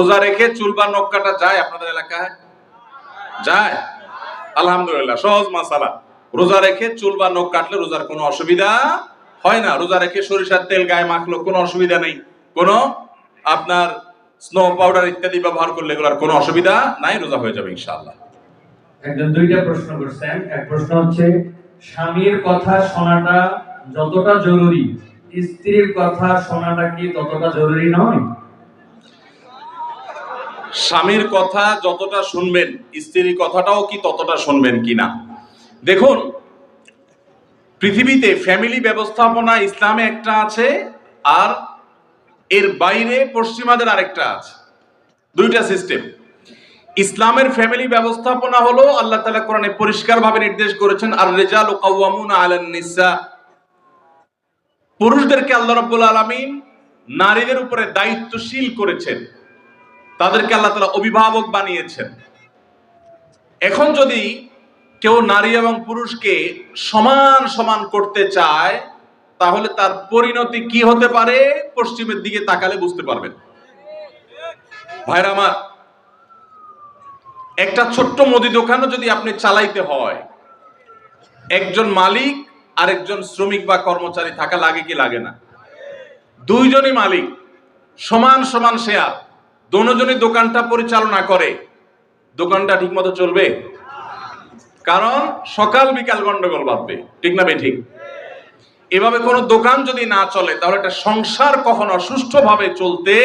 রোজা রেখে চুল বা নখ কাটা যায় আপনাদের এলাকায়? যায়। আলহামদুলিল্লাহ, সহজ মাসালা। রোজা রেখে চুল বা নখ কাটলে রোজার কোনো অসুবিধা হয় না। রোজা রেখে সরিষার তেল গায়ে মাখলো কোনো অসুবিধা নেই। কোনো আপনার স্নো পাউডার ইত্যাদি ব্যবহার করলে এগুলোর কোনো অসুবিধা নাই, রোজা হয়ে যাবে ইনশাআল্লাহ। একজন দুইটা প্রশ্ন করছেন। এক প্রশ্ন হচ্ছে, স্বামীর কথা শোনাটা যতটা জরুরি, স্ত্রীর কথা শোনাটা কি ততটা জরুরি নয়? স্বামীর কথা যতটা শুনবেন, স্ত্রীর কথাটাও কি ততটা শুনবেন কিনা? দেখুন, পৃথিবীতে ফ্যামিলি ব্যবস্থাপনা ইসলামে একটা আছে, আর এর বাইরে পশ্চিমাদের আরেকটা আছে। দুইটা সিস্টেম ইসলামের ফ্যামিলি ব্যবস্থাপনা হলো আল্লাহ তালা কোরআনে পরিষ্কারভাবে নির্দেশ করেছেন আর রেজাল ও কাওয়ামুনা আলান নিসা পুরুষদেরকে আল্লাহ রাব্বুল আলামিন নারীদের উপরে দায়িত্বশীল করেছেন। তাদেরকে আল্লাহ তালা অভিভাবক বানিয়েছেন। এখন যদি কেউ নারী এবং পুরুষকে সমান সমান করতে চায়, তাহলে তার পরিণতি কি হতে পারে? পশ্চিমের দিকে তাকালে বুঝতে পারবেন। ভাইরা আমার, একটা ছোট্ট মুদি দোকানও যদি আপনি চালাইতে হয়, একজন মালিক আরেকজন শ্রমিক বা কর্মচারী থাকা লাগে কি লাগে না? দুইজনই মালিক, সমান সমান শেয়ার। দোনোজনই দোকানটা পরিচালনা করে। দোকানটা ঠিকমতো চলবে? কারণ সকাল বিকাল গন্ডগোল বাঁধবে। ঠিক না ঠিক এভাবে কোনো দোকান যদি না চলে, তাহলে একটা সংসার কখনো সুষ্ঠুভাবে চলতে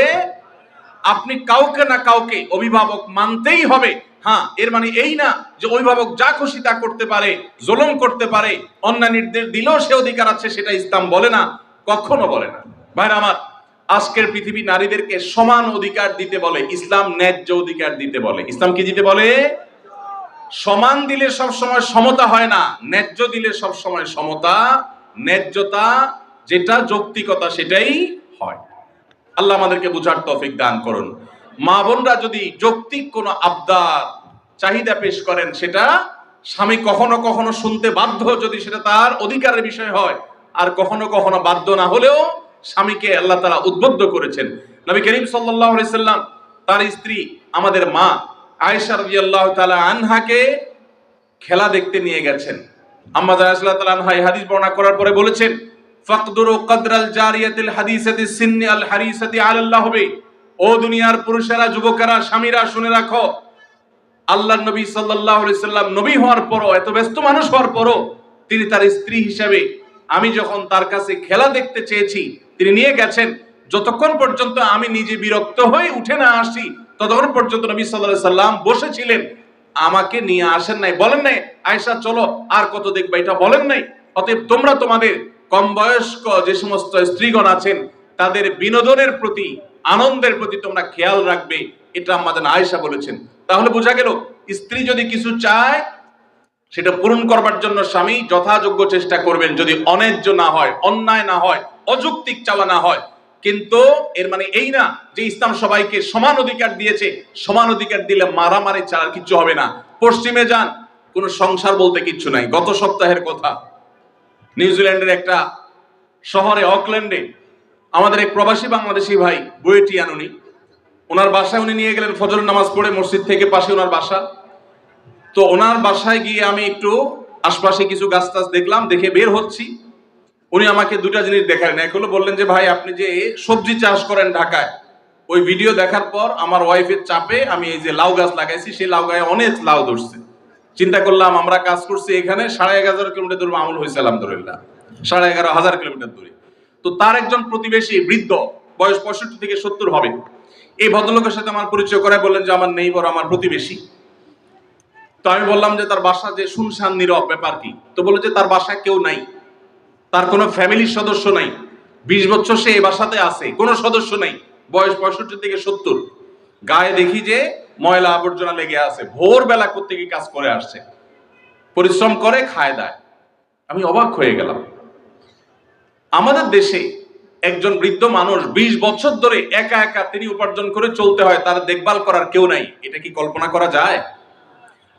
আপনি কাউকে না কাউকে অভিভাবক মানতেই হবে। হ্যাঁ এর মানে এই না যে অভিভাবক যা খুশি তা করতে পারে, জুলুম করতে পারে, অন্যায় নির্দেশ দিলেও সে অধিকার আছে, সেটা ইসলাম বলে না, কখনো বলে না। ভাইরা আমার আজকের পৃথিবী নারীদেরকে সমান অধিকার দিতে বলে, ইসলাম ন্যায্য অধিকার দিতে বলে। ইসলাম কি দিতে বলে? সমান দিলে সব সময় সমতা হয় না, ন্যায্য দিলে সব সময় সমতা, ন্যায্যতা যেটা যৌক্তিকতা সেটাই হয়। আল্লাহ আমাদেরকে বুঝার তৌফিক দান করুন। মা বোনরা যদি যৌক্তিক কোনো আবদার, চাহিদা পেশ করেন, সেটা স্বামী কখনো কখনো শুনতে বাধ্য যদি সেটা তার অধিকারের বিষয় হয়, আর কখনো কখনো বাধ্য না হলেও স্বামীকে আল্লাহ তারা উদ্বুদ্ধ করেছেন। নবী করিম সাল্লাহ সাল্লাম তার স্ত্রী, আমাদের মা আয়েশা রাদিয়াল্লাহু তাআলা আনহাকে খেলা দেখতে নিয়ে গেছেন। আম্মা জানাল্লাহু তাআলা আনহা হাদিস বর্ণনা করার পরে বলেছেন, ফাকদুরু কদরাল জারিয়াতিল হাদিসাতি সিন্নি আল হারিসাতি আলাল্লাহ হবে ও দুনিয়ার পুরুষেরা, যুবকেরা, স্বামীরা শুনে রাখো আল্লাহ নবী আলাইহি সাল্লাম নবী হওয়ার পরও, এত ব্যস্ত মানুষ হওয়ার পরও তিনি তার স্ত্রী হিসেবে আমি যখন তার কাছে খেলা দেখতে চেয়েছি, তিনি নিয়ে গেছেন, যতক্ষণ পর্যন্ত আমি নিজে বিরক্ত হয়ে উঠে না আসি, ততক্ষণ পর্যন্ত নবী আলাইহি সাল্লাম বসেছিলেন। আমাকে নিয়ে আসেন নাই, বলেন নাই, আয়েশা, চলো, আর কত দেখবা? এটা বলেন নাই। অতএব তোমরা তোমাদের কম বয়স্ক যে সমস্ত স্ত্রীগণ আছেন, তাদের বিনোদনের প্রতি, আনন্দের প্রতি তোমরা খেয়াল রাখবে, এটা আমাদের আয়েশা বলেছেন। তাহলে বোঝা গেল, স্ত্রী যদি কিছু চায় সেটা পূরণ করবার জন্য স্বামী যথাযোগ্য চেষ্টা করবেন, যদি অন্যায্য না হয়, অন্যায় না হয়, অযৌক্তিক চাওয়া না হয়। কিন্তু এর মানে এই না যে ইসলাম সবাইকে সমান অধিকার দিয়েছে, সমান অধিকার দিলে মারামারি ছাড়া কিচ্ছু হবে না। পশ্চিমে যান, কোনো সংসার বলতে কিচ্ছু নাই। গত সপ্তাহের কথা, নিউজিল্যান্ডের একটা শহরে, অকল্যান্ডে, আমাদের এক প্রবাসী বাংলাদেশি ভাই বুয়েটি আনুনি ওনার বাসায় উনি নিয়ে গেলেন ফজর নামাজ পড়ে মসজিদ থেকে পাশে ওনার বাসা। তো ওনার বাসায় গিয়ে আমি একটু আশপাশে কিছু গাছ টাছ দেখলাম, দেখে বের হচ্ছি। উনি আমাকে দুটা জিনিস দেখালেন। এক হলো বললেন যে, ভাই, আপনি যে সবজি চাষ করেন ঢাকায়, ওই ভিডিও দেখার পর আমার ওয়াইফের চাপে আমি এই যে লাউ গাছ লাগাইছি, সেই লাউ গায়ে অনেক লাউ ধরছে। চিন্তা করলাম, আমরা কাজ করছি এখানে, সাড়ে এগারো কিলোমিটার দূরে আমল হয়েছে আলহামদুলিল্লাহ। সাড়ে এগারো হাজার কিলোমিটার দূরে। তো তার একজন প্রতিবেশী বৃদ্ধ, বয়স পঁয়ষট্টি থেকে সত্তর হবে। এই ভদ্রলোকের সাথে আমার পরিচয় করায় বললেন যে, আমার নেই বড় আমার প্রতিবেশী। তো আমি বললাম যে তার বাসা যে শুনশান নীরব, ব্যাপার কি? তো বলল যে তার বাসায় কেউ নাই। তার কোনো ফ্যামিলির সদস্য নাই। বিশ বছর সে এই বাসাতে আছে, কোনো সদস্য নাই। বয়স পঁয়ষট্টি থেকে সত্তর। গায়ে দেখি যে ময়লা আবর্জনা লেগে আছে। ভোরবেলা কোথেকে কাজ করে আসছে। পরিশ্রম করে, খায় দায়। আমি অবাক হয়ে গেলাম। আমাদের দেশে একজন বৃদ্ধ মানুষ বিশ বছর ধরে একা একা তিনি উপার্জন করে চলতে হয়, তার দেখভাল করার কেউ নাই। এটা কি কল্পনা করা যায়?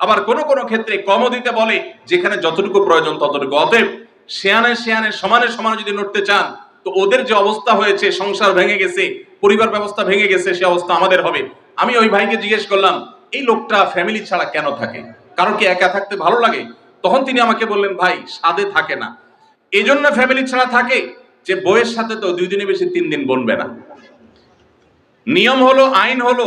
আবার কোন কোন ক্ষেত্রে কমও দিতে বলে, যেখানে যতটুকু প্রয়োজন ততটুকু অতএব শেয়ানে শেয়ানে, সমানে সমানে যদি নড়তে চান, তো ওদের যে অবস্থা হয়েছে, সংসার ভেঙে গেছে, পরিবার ব্যবস্থা ভেঙে গেছে, সে অবস্থা আমাদের হবে। আমি ওই ভাইকে জিজ্ঞেস করলাম, এই লোকটা ফ্যামিলি ছাড়া কেন থাকে? কারও কি একা থাকতে ভালো লাগে? তখন তিনি আমাকে বললেন, ভাই সাদে থাকে না। এই জন্য ফ্যামিলি ছাড়া থাকে যে বইয়ের সাথে তো দুই দিনে বেশি তিন দিন বনবে না। নিয়ম হলো, আইন হলো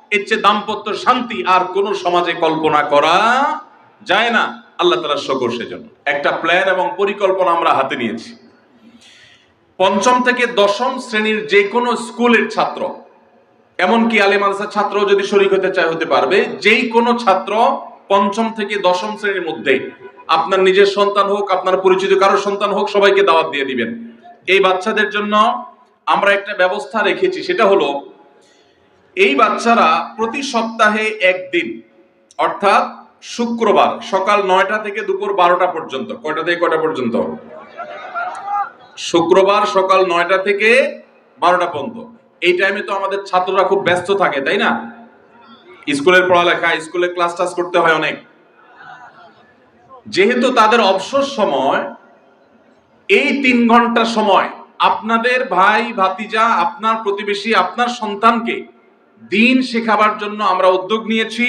এর চেয়ে দাম্পত্য শান্তি আর কোন সমাজে কল্পনা করা যায় না। আল্লাহ তালা শকর সেজন্য। একটা প্ল্যান এবং পরিকল্পনা আমরা হাতে নিয়েছি। পঞ্চম থেকে দশম শ্রেণির যে কোনো স্কুলের ছাত্র, এমনকি আলিমানসার ছাত্র যদি শরিক হতে চায়, হতে পারবে। যেই কোনো ছাত্র পঞ্চম থেকে দশম শ্রেণির মধ্যে আপনার নিজের সন্তান হোক, আপনার পরিচিত কারোর সন্তান হোক, সবাইকে দাওয়াত দিয়ে দিবেন। এই বাচ্চাদের জন্য আমরা একটা ব্যবস্থা রেখেছি, সেটা হলো এই বাচ্চারা প্রতি সপ্তাহে একদিন, অর্থাৎ শুক্রবার সকাল নয়টা থেকে দুপুর বারোটা পর্যন্ত। কয়টা থেকে কয়টা পর্যন্ত? শুক্রবার সকাল নয়টা থেকে বারোটা পর্যন্ত। এই টাইমে তো আমাদের ছাত্ররা খুব ব্যস্ত থাকে, তাই না? স্কুলের পড়ালেখা, স্কুলে ক্লাস টাস করতে হয় অনেক। যেহেতু তাদের অবসর সময়, এই তিন ঘণ্টা সময় আপনাদের ভাই, ভাতিজা, আপনার প্রতিবেশী, আপনার সন্তানকে দিন শেখাবার জন্য আমরা উদ্যোগ নিয়েছি।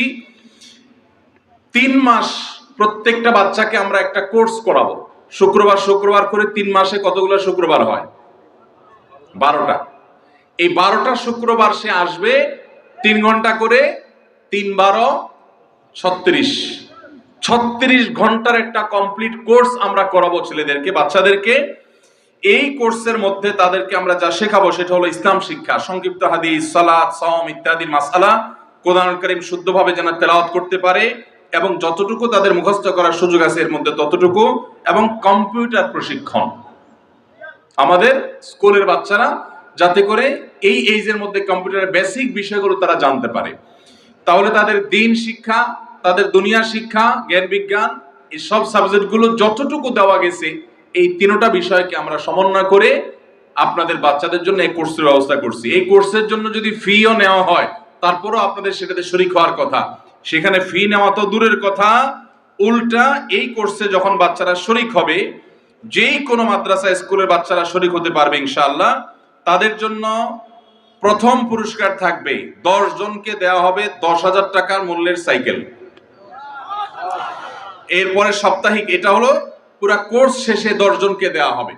তিন মাস প্রত্যেকটা বাচ্চাকে আমরা একটা কোর্স করাবো। শুক্রবার শুক্রবার করে তিন মাসে কতগুলো শুক্রবার হয়? বারোটা। এই বারোটা শুক্রবার সে আসবে তিন ঘণ্টা করে তিন বারো ছত্রিশ। ছত্রিশ ঘণ্টার একটা কমপ্লিট কোর্স আমরা করাবো ছেলেদেরকে, বাচ্চাদেরকে। এই কোর্সের মধ্যে তাদেরকে আমরা যা শেখাবো সেটা হলো ইসলাম শিক্ষা, সংক্ষিপ্ত হাদিস, সালাত সম ইত্যাদির মাসালা কোরআন করিম শুদ্ধভাবে যেন তেলাওয়াত করতে পারে এবং যতটুকু তাদের মুখস্থ করার সুযোগ আছে এর মধ্যে ততটুকু এবং কম্পিউটার প্রশিক্ষণ। আমাদের স্কুলের বাচ্চারা যাতে করে এই এইজের মধ্যে কম্পিউটারের বেসিক বিষয়গুলো তারা জানতে পারে। তাহলে তাদের দিন শিক্ষা, তাদের দুনিয়া শিক্ষা, জ্ঞান বিজ্ঞান এই সব সাবজেক্টগুলো যতটুকু দেওয়া গেছে এই তিনোটা বিষয়কে আমরা সমন্বয় করে আপনাদের বাচ্চাদের জন্য এই কোর্সের ব্যবস্থা করছি। এই কোর্সের জন্য যদি ফিও নেওয়া হয়, তারপরও আপনাদের সেটাতে শরিক হওয়ার কথা। সেখানে ফি নেওয়া তো দূরের কথা। উল্টা এই কোর্সে যখন বাচ্চারা শরিক হবে, যেই কোনো মাদ্রাসা স্কুলের বাচ্চারা শরিক হতে পারবে ইনশাআল্লাহ, তাদের জন্য প্রথম পুরস্কার থাকবে। দশ জনকে দেওয়া হবে দশ হাজার টাকার মূল্যের সাইকেল। এরপরে সাপ্তাহিক, এটা হলো পুরা কোর্স শেষে দশজনকে দেওয়া হবে।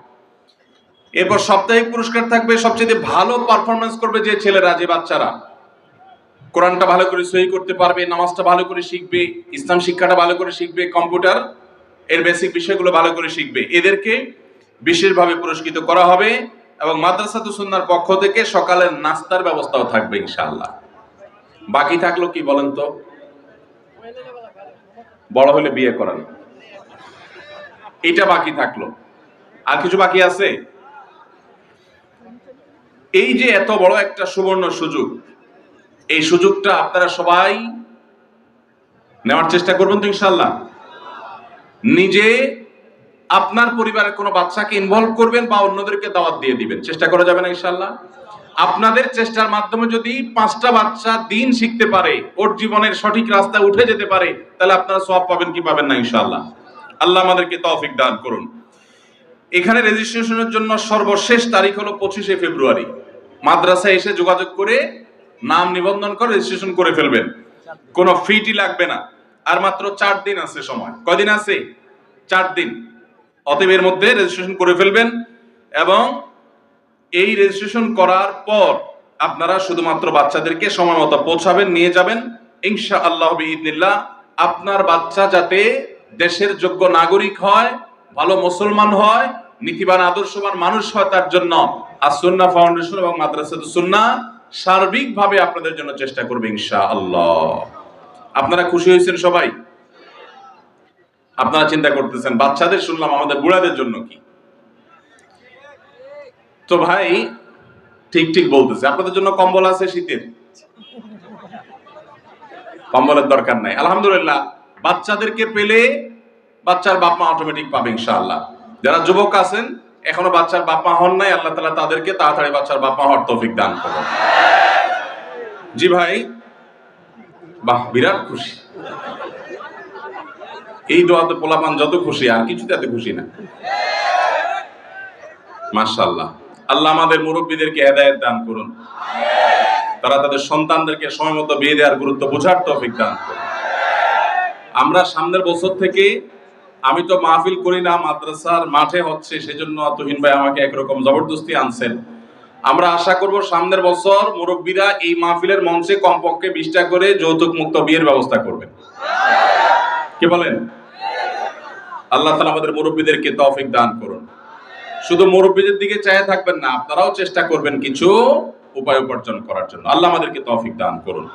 এরপর সাপ্তাহিক পুরস্কার থাকবে, সবচেয়ে ভালো পারফরমেন্স করবে যে ছেলেরা, যে বাচ্চারা। কোরআনটা ভালো করে সহি করতে পারবে, নামাজটা ভালো করে শিখবে, ইসলাম শিক্ষাটা ভালো করে শিখবে, কম্পিউটার এর বেসিক বিষয়গুলো ভালো করে শিখবে। এদেরকে বিশেষভাবে পুরস্কৃত করা হবে এবং মাদ্রাসাতু সুন্নার পক্ষ থেকে সকালের নাস্তার ব্যবস্থাও থাকবে ইনশাআল্লাহ। বাকি থাকল কি বলেন তো? বড় হলে বিয়ে করান। এটা বাকি থাকল। আর কিছু বাকি আছে? এই যে এত বড় একটা সুবর্ণ সুযোগ, এই সুযোগটা আপনারা সবাই নেওয়ার চেষ্টা করবেন তো ইনশাল্লাহ নিজে আপনার পরিবারের কোনো বাচ্চাকে ইনভলভ করবেন বা অন্যদেরকে দাওয়াত দিয়ে দিবেন। চেষ্টা করা যাবে না ইনশাল্লাহ আপনাদের চেষ্টার মাধ্যমে যদি পাঁচটা বাচ্চা দিন শিখতে পারে, ওর জীবনের সঠিক রাস্তায় উঠে যেতে পারে, তাহলে আপনারা সব পাবেন কি পাবেন না ইনশাল্লাহ আল্লাহ আমাদেরকে তৌফিক দান করুন। এখানে রেজিস্ট্রেশনের জন্য সর্বশেষ তারিখ হলো পঁচিশে ফেব্রুয়ারি। মাদ্রাসায় এসে যোগাযোগ করে নাম নিবন্ধন করে রেজিস্ট্রেশন করে ফেলবেন। কোনো ফিটি লাগবে না। আর মাত্র চার দিন আছে সময়। কদিন আছে? চার দিন। অতএব এর মধ্যে রেজিস্ট্রেশন করে ফেলবেন এবং এই রেজিস্ট্রেশন করার পর আপনারা শুধুমাত্র বাচ্চাদেরকে সময় মতো পৌঁছাবেন, নিয়ে যাবেন। ইনশা আল্লাহ ইদনিল্লাহ আপনার বাচ্চা যাতে দেশের যোগ্য নাগরিক হয়, ভালো মুসলমান হয়, নীতিবান, আদর্শবান মানুষ হয়, তার জন্য আসুন্না ফাউন্ডেশন এবং মাদ্রাসা সুন্না সার্বিকভাবে আপনাদের জন্য চেষ্টা করবে ইনশা আল্লাহ আপনারা খুশি হয়েছেন সবাই? আপনারা চিন্তা করতেছেন, বাচ্চাদের শুনলাম আমাদের বুড়াদের জন্য কি? তো ভাই, ঠিক ঠিক বলতেছে, আপনাদের জন্য কম্বল আছে শীতের? কম্বলের দরকার নাই, আলহামদুলিল্লাহ। বাচ্চাদেরকে পেলে বাচ্চার বাপ মা অটোমেটিক পাবে ইনশাআল্লাহ। যারা যুবক আছেন, এখনও বাচ্চার বাপ মা হন নাই, আল্লাহ তালা তাদেরকে তাড়াতাড়ি বাচ্চার বাপ মা হওয়ার তৌফিক দান করুন। জি ভাই, বাহ, বিরাট খুশি। এই দোয়াতে পোলাপান যত খুশি, আর কিছুতে এত খুশি না। মাশাআল্লাহ। আল্লাহ আমাদের মুরব্বীদেরকে হেদায়েত দান করুন। তারা তাদের সন্তানদেরকে সময় মতো বিয়ে দেওয়ার গুরুত্ব বোঝার তৌফিক দান করুন। আমরা সামনের বছর থেকে আমি তো মাহফিল করি না, মাদ্রাসার মাঠে হচ্ছে, সেজন্য তুহিন ভাই আমাকে একরকম জবরদস্তি আনছেন। আমরা আশা করব সামনের বছর মুরব্বীরা এই মাহফিলের মঞ্চে কমপক্ষে বিশটা করে যৌতুক মুক্ত বিয়ের ব্যবস্থা করবেন। কি বলেন? আল্লাহ তালা আমাদের মুরব্বীদেরকে তৌফিক দান করুন। শুধু মুরব্বীদের দিকে চায় থাকবেন না, আপনারাও চেষ্টা করবেন কিছু উপায় উপার্জন করার জন্য। আল্লাহ আমাদেরকে তৌফিক দান করুন।